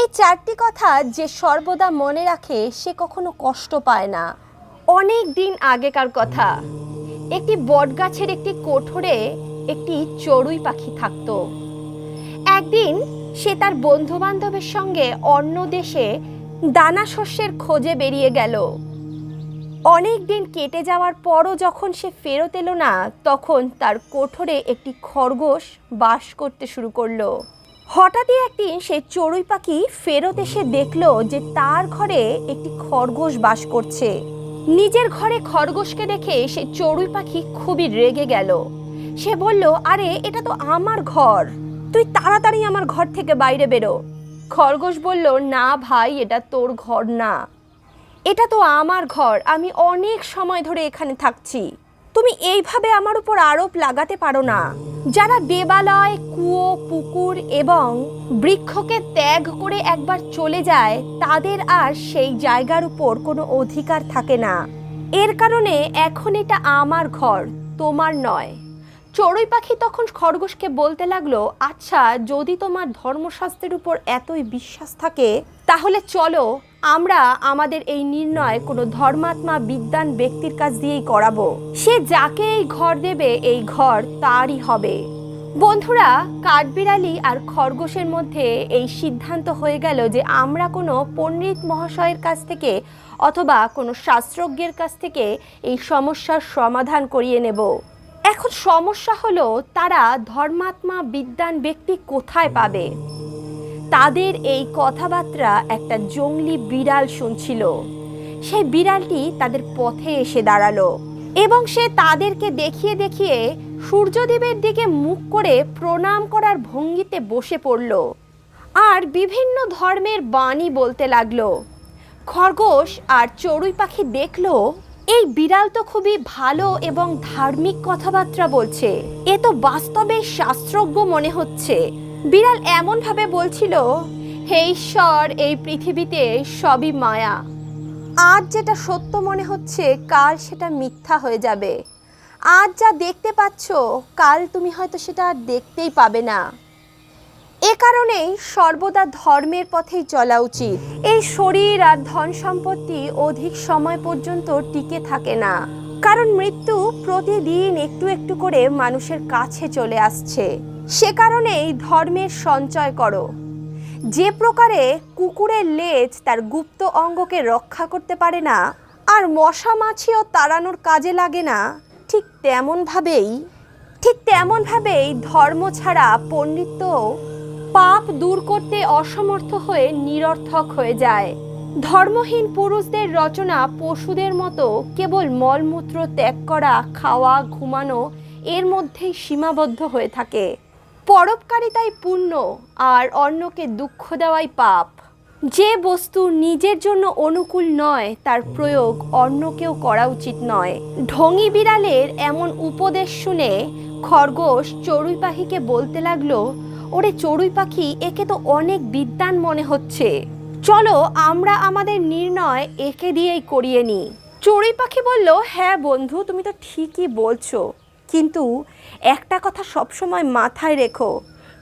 এই চারটি কথা যে সর্বদা মনে রাখে, সে কখনো কষ্ট পায় না। অনেক দিন আগেকার কথা। একটি বটগাছের একটি কোঠরে একটি চড়ুই পাখি থাকতো। একদিন সে তার বন্ধু বান্ধবের সঙ্গে অন্য দেশে দানা শস্যের খোঁজে বেরিয়ে গেল। অনেক দিন কেটে যাওয়ার পরও যখন সে ফেরত এলো না, তখন তার কোঠরে একটি খরগোশ বাস করতে শুরু করল। হঠাৎই একদিন সে চড়ুই পাখি ফেরত এসে দেখল যে তার ঘরে একটি খরগোশ বাস করছে। নিজের ঘরে খরগোশকে দেখে সে চড়ুই পাখি খুবই রেগে গেল। সে বলল, আরে, এটা তো আমার ঘর। তুই তাড়াতাড়ি আমার ঘর থেকে বাইরে বেরো। খরগোশ বলল, না ভাই, এটা তোর ঘর না। এটা তো আমার ঘর। আমি অনেক সময় ধরে এখানে থাকছি। তুমি এইভাবে আমার উপর আরোপ লাগাতে পারো না। যারা দেবালয়, কুয়ো, পুকুর এবং বৃক্ষকে ত্যাগ করে একবার চলে যায়, তাদের আর সেই জায়গার উপর কোনো অধিকার থাকে না। এর কারণে এখন এটা আমার ঘর, তোমার নয়। চড়ুই পাখি তখন খরগোশকে বলতে লাগল আচ্ছা যদি তোমার ধর্মশাস্ত্রের উপর এতই বিশ্বাস থাকে, তাহলে চলো আমরা আমাদের এই নির্ণয় কোনো ধর্মাত্মা বিদ্যান ব্যক্তির কাছ দিয়েই করাবো। সে যাকে এই ঘর দেবে, এই ঘর তারই হবে। বন্ধুরা, কাঠবিড়ালি আর খরগোশের মধ্যে এই সিদ্ধান্ত হয়ে গেল যে আমরা কোনো পণ্ডিত মহাশয়ের কাছ থেকে অথবা কোনো শাস্ত্রজ্ঞের কাছ থেকে এই সমস্যার সমাধান করিয়ে নেব। এখন সমস্যা হলো, তারা ধর্মাত্মা বিদ্যান ব্যক্তি কোথায় পাবে? তাদের এই কথাবার্তা একটা জঙ্গলি বিড়াল শুনছিল। সেই বিড়ালটি তাদের পথে এসে দাঁড়াল এবং সে তাদেরকে দেখিয়ে দেখিয়ে সূর্যদেবের দিকে মুখ করে প্রণাম করার ভঙ্গিতে বসে পড়ল আর বিভিন্ন ধর্মের বাণী বলতে লাগল। খরগোশ আর চড়ুই পাখি দেখল, এই বিড়াল তো খুবই ভালো এবং ধার্মিক কথাবার্তা বলছে। এ তো বাস্তবে শাস্ত্রজ্ঞ মনে হচ্ছে। বিড়াল এমনভাবে বলছিল, হে ঈশ্বর, এই পৃথিবীতে সবই মায়া। আজ যেটা সত্য মনে হচ্ছে, কাল সেটা মিথ্যা হয়ে যাবে। আজ যা দেখতে পাচ্ছ, কাল তুমি হয়তো সেটা আর দেখতেই পাবে না। এ কারণেই সর্বদা ধর্মের পথেই চলা উচিত। এই শরীর আর ধন সম্পত্তি অধিক সময় পর্যন্ত টিকে থাকে না। কারণ মৃত্যু প্রতিদিন একটু একটু করে মানুষের কাছে চলে আসছে। সে কারণেই ধর্মের সঞ্চয় করো। যে প্রকারে কুকুরের লেজ তার গুপ্ত অঙ্গকে রক্ষা করতে পারে না, আর মশা মাছিও তাড়ানোর কাজে লাগে না, ঠিক তেমনভাবেই ঠিক তেমনভাবেই ধর্ম ছাড়া পণ্ডিত্য পাপ দূর করতে অসমর্থ হয়ে নিরর্থক হয়ে যায়। ধর্মহীন পুরুষদের রচনা পশুদের মতো কেবল মলমূত্র ত্যাগ করা, খাওয়া, ঘুমানো, এর মধ্যেই সীমাবদ্ধ হয়ে থাকে। পরোপকারিতাই পুণ্য আর অন্যকে দুঃখ দেওয়াই পাপ। যে বস্তু নিজের জন্য অনুকূল নয়, তার প্রয়োগ অন্যকেও করা উচিত নয়। ঢঙি বিড়ালের এমন উপদেশ শুনে খরগোশ চড়ুই পাখিকে বলতে লাগল, ওরে চড়ুই পাখি, একে তো অনেক বিদ্যান মনে হচ্ছে। চলো আমরা আমাদের নির্ণয় একে দিয়েই করিয়ে নিই। চড়ুই পাখি বলল হ্যাঁ বন্ধু, তুমি তো ঠিকই বলছো। কিন্তু একটা কথা সবসময় মাথায় রেখো,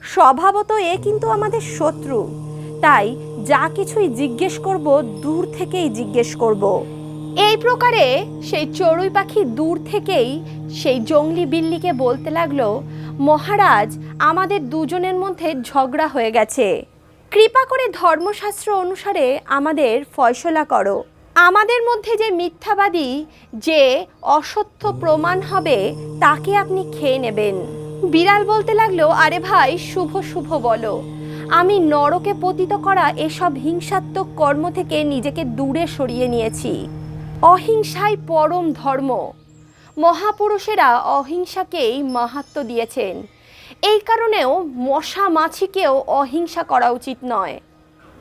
স্বভাবত এ কিন্তু আমাদের শত্রু। তাই যা কিছুই জিজ্ঞেস করব, দূর থেকেই জিজ্ঞেস করব। এই প্রকারে সেই চড়ুই পাখি দূর থেকেই সেই জঙ্গলি বিল্লিকে বলতে লাগল, মহারাজ, আমাদের দুজনের মধ্যে ঝগড়া হয়ে গেছে। কৃপা করে ধর্মশাস্ত্র অনুসারে আমাদের ফয়সলা করো। আমাদের মধ্যে যে মিথ্যাবাদী, যে অসত্য প্রমাণ হবে, তাকে আপনি খেয়ে নেবেন। বিড়াল বলতে লাগল, আরে ভাই, শুভ শুভ বলো। আমি নরকে পতিত করা এসব হিংসাত্মক কর্ম থেকে নিজেকে দূরে সরিয়ে নিয়েছি। অহিংসাই পরম ধর্ম। মহাপুরুষেরা অহিংসাকেই মাহাত্ম দিয়েছেন। এই কারণেও মশা মাছিকেও অহিংসা করা উচিত নয়।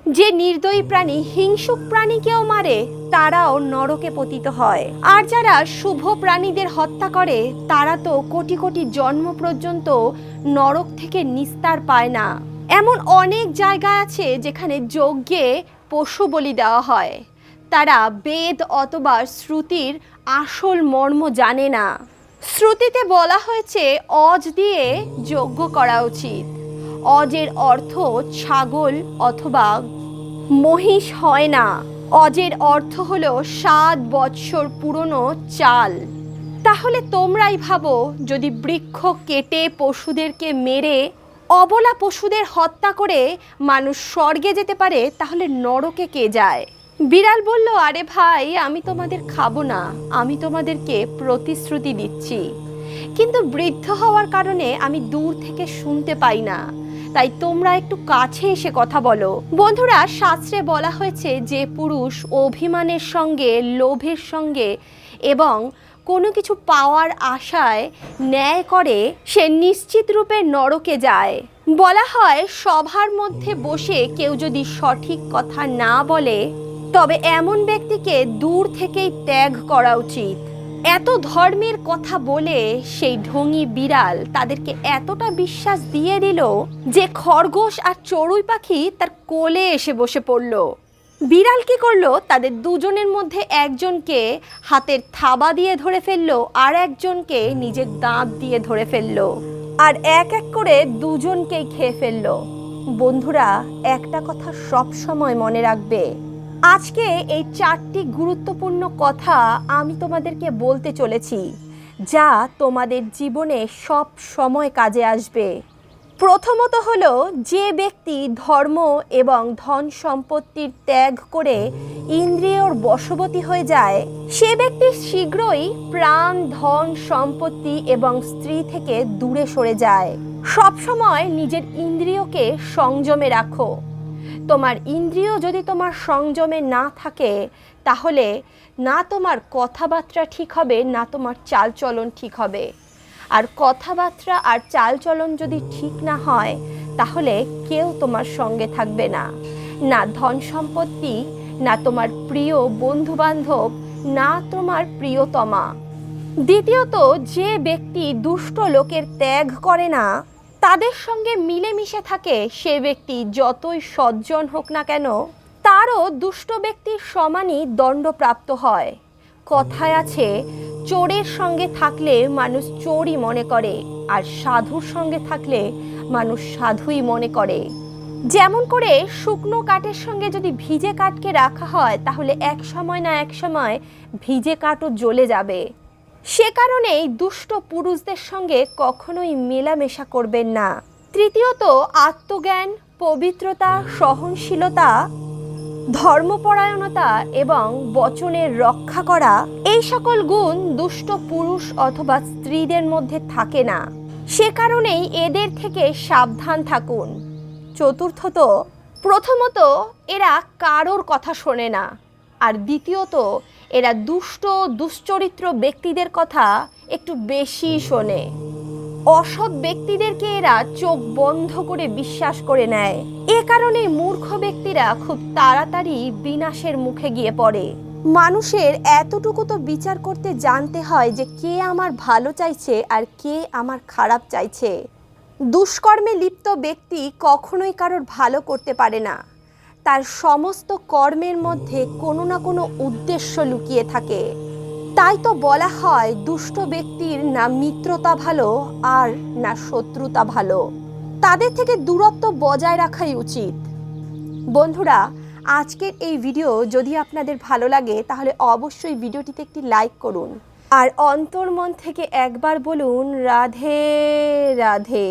যে নির্দয়ী প্রাণী হিংসুক প্রাণীকেও মারে, তারাও নরকে পতিত হয়। আর যারা শুভ প্রাণীদের হত্যা করে, তারা তো কোটি কোটি জন্ম পর্যন্ত নরক থেকে নিস্তার পায় না। এমন অনেক জায়গা আছে যেখানে যজ্ঞে পশু বলি দেওয়া হয়। তারা বেদ অথবা শ্রুতির আসল মর্ম জানে না। শ্রুতিতে বলা হয়েছে, অজ দিয়ে যজ্ঞ করা উচিত। অজের অর্থ ছাগল অথবা মহিষ হয় না। অজের অর্থ হলো সাত বৎসর পুরনো চাল। তাহলে তোমরাই ভাবো, যদি বৃক্ষ কেটে পশুদেরকে মেরে অবলা পশুদের হত্যা করে মানুষ স্বর্গে যেতে পারে, তাহলে নরকে কে যায়? বিড়াল বলল, আরে ভাই, আমি তোমাদের খাব না। আমি তোমাদেরকে প্রতিশ্রুতি দিচ্ছি। কিন্তু বৃদ্ধ হওয়ার কারণে আমি দূর থেকে শুনতে পাই না। তাই তোমরা একটু কাছে এসে কথা বলো। বন্ধুরা, শাস্ত্রে বলা হয়েছে যে পুরুষ অভিমানের সঙ্গে, লোভের সঙ্গে এবং কোনো কিছু পাওয়ার আশায় ন্যায় করে, সে নিশ্চিত রূপে নরকে যায়। বলা হয়, সভার মধ্যে বসে কেউ যদি সঠিক কথা না বলে, তবে এমন ব্যক্তিকে দূর থেকেই ত্যাগ করা উচিত। এত ধর্মের কথা বলে সেই ঢঙি বিড়াল তাদেরকে এতটা বিশ্বাস দিয়ে দিল যে খরগোশ আর চড়ুই পাখি তার কোলে এসে বসে পড়ল। বিড়াল কি করল? তাদের দুজনের মধ্যে একজনকে হাতের থাবা দিয়ে ধরে ফেলল আর একজনকে নিজের দাঁত দিয়ে ধরে ফেলল আর এক এক করে দুজনকেই খেয়ে ফেলল। বন্ধুরা, একটা কথা সব সময় মনে রাখবে আজকে এই চারটি গুরুত্বপূর্ণ কথা আমি তোমাদেরকে বলতে চলেছি, যা তোমাদের জীবনে সব সময় কাজে আসবে। প্রথমত হলো, যে ব্যক্তি ধর্ম এবং ধন সম্পত্তির ত্যাগ করে ইন্দ্রিয়র বশবতী হয়ে যায়, সে ব্যক্তি শীঘ্রই প্রাণ, ধন, সম্পত্তি এবং স্ত্রী থেকে দূরে সরে যায়। সবসময় নিজের ইন্দ্রিয়কে সংযমে রাখো। তোমার ইন্দ্রিয় যদি তোমার সংযমে না থাকে, তাহলে না তোমার কথাবার্তা ঠিক হবে, না তোমার চালচলন ঠিক হবে। আর কথাবার্তা আর চালচলন যদি ঠিক না হয়, তাহলে কেউ তোমার সঙ্গে থাকবে না। না ধন সম্পত্তি, না তোমার প্রিয় বন্ধু বান্ধব না তোমার প্রিয়তমা। দ্বিতীয়ত, যে ব্যক্তি দুষ্ট লোকের ত্যাগ করে না তাদের সঙ্গে মিলেমিশে থাকে সে ব্যক্তি যতই সজ্জন হোক না কেন, তারও দুষ্ট ব্যক্তির সমানই দণ্ডপ্রাপ্ত হয়। কথায় আছে, চোরের সঙ্গে থাকলে মানুষ চোরই মনে করে, আর সাধুর সঙ্গে থাকলে মানুষ সাধুই মনে করে। যেমন করে শুকনো কাঠের সঙ্গে যদি ভিজে কাঠকে রাখা হয়, তাহলে এক সময় না এক সময় ভিজে কাঠও জ্বলে যাবে। সে কারণেই দুষ্ট পুরুষদের সঙ্গে কখনোই মেলামেশা করবেন না। তৃতীয়ত, আত্মজ্ঞান, পবিত্রতা, সহনশীলতা, ধর্মপরায়ণতা এবং বচনের রক্ষা করা, এই সকল গুণ দুষ্ট পুরুষ অথবা স্ত্রীদের মধ্যে থাকে না। সে কারণেই এদের থেকে সাবধান থাকুন। চতুর্থত, প্রথমত এরা কারোর কথা শোনে না। আর দ্বিতীয়ত এরা দুষ্ট, দুশ্চরিত্র ব্যক্তিদের কথা একটু বেশি শোনে। অসৎ ব্যক্তিদেরকে এরা চোখ বন্ধ করে বিশ্বাস করে নেয়। এ কারণে মূর্খ ব্যক্তিরা খুব তাড়াতাড়ি বিনাশের মুখে গিয়ে পড়ে। মানুষের এতটুকু তো বিচার করতে জানতে হয় যে কে আমার ভালো চাইছে আর কে আমার খারাপ চাইছে। দুষ্কর্মে লিপ্ত ব্যক্তি কখনোই কারোর ভালো করতে পারে না। তার সমস্ত কর্মের মধ্যে কোনো না কোনো উদ্দেশ্য লুকিয়ে থাকে। তাই তো বলা হয় দুষ্ট ব্যক্তির না মিত্রতা ভালো আর না শত্রুতা ভালো। তাদের থেকে দূরত্ব বজায় রাখাই উচিত। বন্ধুরা, আজকের এই ভিডিও যদি আপনাদের ভালো লাগে, তাহলে অবশ্যই ভিডিওটিতে একটি লাইক করুন। আর অন্তর্মন থেকে একবার বলুন, রাধে রাধে।